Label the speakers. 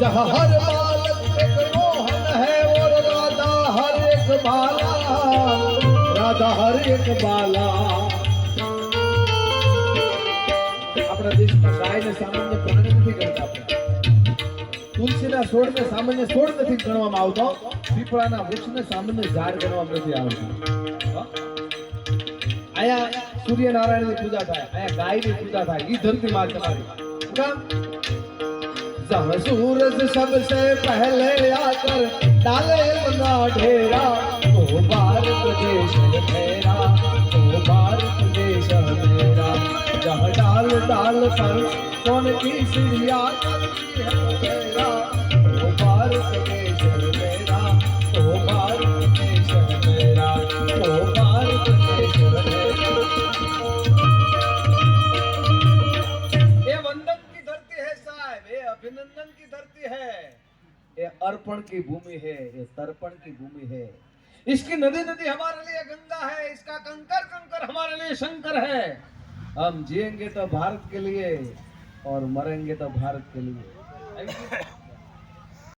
Speaker 1: हर बालक एक मोहन है और राधा हर एक बाला राधा हर एक बाला આપણા દેશમાં ગાયને સામાન્ય પ્રાણી નથી ગણતા આપણે તુલસીના છોડને સામાન્ય છોડ નથી ગણવામાં આવતો પીપળાના વૃક્ષને સામાન્ય ઝાડ ગણવામાં નથી આવતું હો? અહીંયા સૂર્યનારાયણની પૂજા થાય અહીંયા ગાયની પૂજા થાય ઈ ધરતી માં તમારી શું કામ जहाँ सूरज सबसे पहले आकर डाले बना ढेरा। तो भारत देश मेरा तो भारत देश मेरा। जहाँ डाल डाल पर कौन की चिड़िया अभिनंदन की धरती है। ये अर्पण की भूमि है, ये तर्पण की भूमि है। इसकी नदी नदी हमारे लिए गंगा है, इसका कंकर कंकर हमारे लिए शंकर है। हम जिएँगे तो भारत के लिए और मरेंगे तो भारत के लिए।